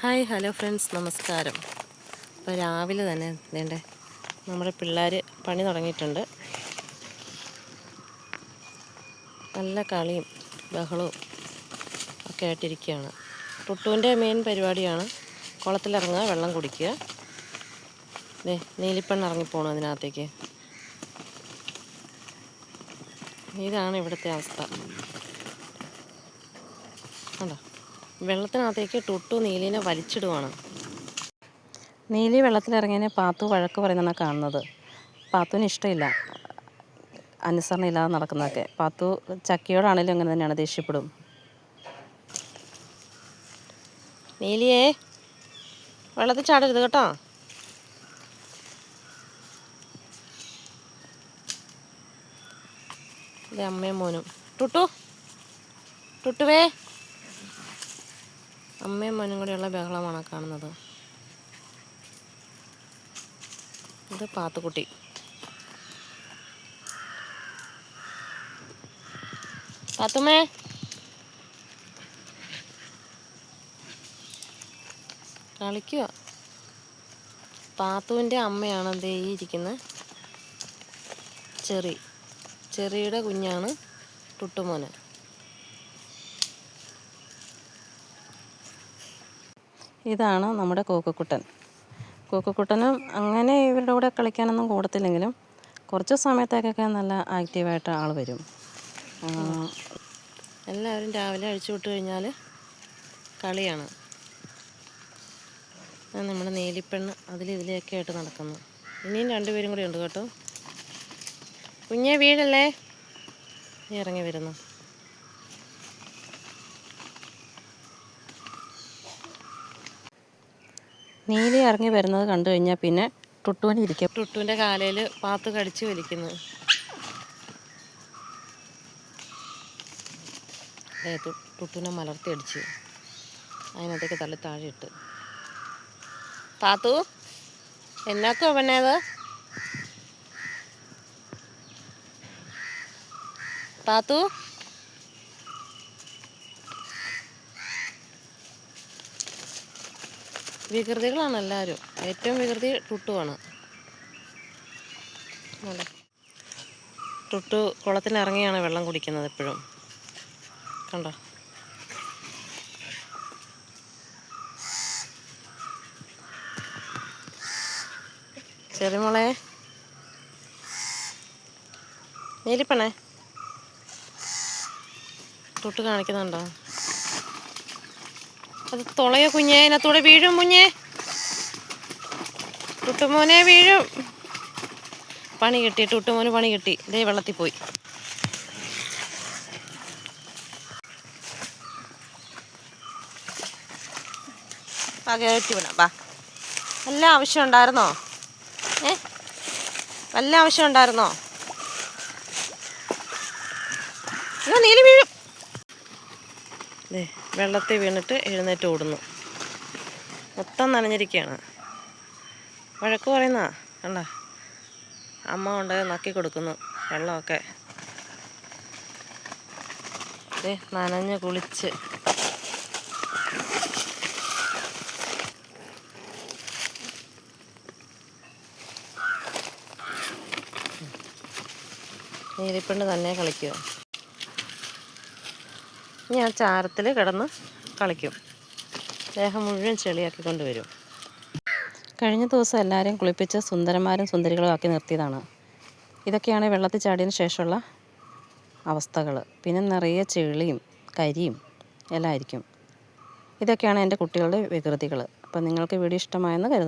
Hi hello friends. നമസ്കാരം. ഇപ്പോൾ രാവിലെ തന്നെ വേണ്ടേ നമ്മുടെ പിള്ളേർ പണി തുടങ്ങിയിട്ടുണ്ട്. നല്ല കളിയും ബഹളവും ഒക്കെ ആയിട്ടിരിക്കുകയാണ്. ടുട്ടുവിന്റെ മെയിൻ പരിപാടിയാണ് കുളത്തിലിറങ്ങുക വെള്ളം കുടിക്കുക. ദേ നീലിപ്പെണ്ണ് ഇറങ്ങിപ്പോണു അതിനകത്തേക്ക്. ഇതാണ് ഇവിടുത്തെ അവസ്ഥ. കണ്ടോ? വെള്ളത്തിനകത്തേക്ക് ടുട്ടു നീലിനെ വലിച്ചിടുവാണ്. നീലി വെള്ളത്തിലിറങ്ങിയതിനെ പാത്തു വഴക്ക് പറയുന്നതാണ് കാണുന്നത്. പാത്തുവിന് ഇഷ്ടമില്ല. അനുസരണ ഇല്ലാതെ നടക്കുന്നതൊക്കെ. പാത്തു ചക്കിയോടാണെങ്കിലും അങ്ങനെ തന്നെയാണ് ദേഷ്യപ്പെടും. നീലിയേ വെള്ളത്തിൽ ചാടരുത് കേട്ടോ. അമ്മയും മോനും. ടുട്ടു ടുട്ടുവേ. അമ്മയും മോനും കൂടെയുള്ള ബഹളമാണ് കാണുന്നത്? ഇത് പാത്തുക്കുട്ടി. പാത്തുമേ കളിക്കുക പാത്തുവിന്റെ അമ്മയാണ് ദേ ഈ ഇരിക്കുന്ന. ചെറി. ചെറിയുടെ കുഞ്ഞാണ് ടുട്ടുമോന്. ഇതാണ് നമ്മുടെ കോക്കക്കുട്ടൻ കോക്കക്കുട്ടനും അങ്ങനെ ഇവരുടെ കൂടെ കളിക്കാനൊന്നും കൂടത്തില്ലെങ്കിലും കുറച്ച് സമയത്തേക്കൊക്കെ നല്ല ആക്റ്റീവായിട്ട് ആൾ വരും. എല്ലാവരും രാവിലെ അഴിച്ചു വിട്ട് കഴിഞ്ഞാൽ കളിയാണ്. നമ്മുടെ നീലിപ്പെണ്ണ് അതിലിതിലെയൊക്കെ ആയിട്ട് നടക്കുന്നു. ഇനിയും രണ്ടുപേരും കൂടി ഉണ്ട് കേട്ടോ. കുഞ്ഞെ വീടല്ലേ? ഇറങ്ങി വരുന്നു. നീലി ഇറങ്ങി വരുന്നത് കണ്ടു കഴിഞ്ഞാൽ പിന്നെ ടുട്ടുവിന് ഇരിക്കും ടുട്ടുവിന്റെ കാലയിൽ പാത്ത് കടിച്ചു വലിക്കുന്നത് ടുട്ടുവിനെ മലർത്തി അടിച്ച്. അതിനകത്തേക്ക് തള്ളി താഴെ ഇട്ട്. പാത്തു എന്നാക്കോ പെണ്ണേത് പാത്തു വികൃതികളാണ് എല്ലാവരും. ഏറ്റവും വികൃതി ടുട്ടുവാണ്. ടുട്ടു കുളത്തിനിറങ്ങിയാണ് വെള്ളം കുടിക്കുന്നത് എപ്പോഴും. കണ്ടോ? ചെറിയമോളെ നീലിപ്പണേ. തൊട്ട് കാണിക്കുന്നുണ്ടോ? അത് തുളയ കുഞ്ഞേ അതിനകത്തൂടെ വീഴും കുഞ്ഞേ. ടുട്ടുമോനെ വീഴും. പണി കിട്ടി ടുട്ടുമോന് പണി കിട്ടി. ഇതേ വെള്ളത്തിൽ പോയി. വിടാം വാ. ആവശ്യം ഉണ്ടായിരുന്നോ? ഏ? വല്ല ആവശ്യം ഉണ്ടായിരുന്നോ? നീൽ വീഴും. വെള്ളത്തിൽ വീണിട്ട് എഴുന്നേറ്റ് ഓടുന്നു. മൊത്തം നനഞ്ഞിരിക്കുകയാണ്. വഴക്ക് പറയുന്ന കണ്ട? അമ്മ കൊണ്ട് നക്കി കൊടുക്കുന്നു വെള്ളമൊക്കെ. ദേ നനഞ്ഞ് കുളിച്ച്. നീലിപ്പെണ്ണ് തന്നെ കളിക്കുക ഇനി ആ ചാരത്തിൽ കിടന്ന് കളിക്കും. ദേഹം മുഴുവൻ ചെളിയാക്കി കൊണ്ടുവരും. കഴിഞ്ഞ ദിവസം എല്ലാവരെയും കുളിപ്പിച്ച് സുന്ദരന്മാരും സുന്ദരികളും ആക്കി നിർത്തിയതാണ്. ഇതൊക്കെയാണ് വെള്ളത്തിൽ ചാടിയതിന് ശേഷമുള്ള അവസ്ഥകൾ. പിന്നെ നിറയെ ചെളിയും കരിയും എല്ലാം ആയിരിക്കും. ഇതൊക്കെയാണ് എന്റെ കുട്ടികളുടെ വികൃതികൾ. അപ്പോൾ നിങ്ങൾക്ക് വീഡിയോ ഇഷ്ടമായെന്ന് കരുതുന്നു.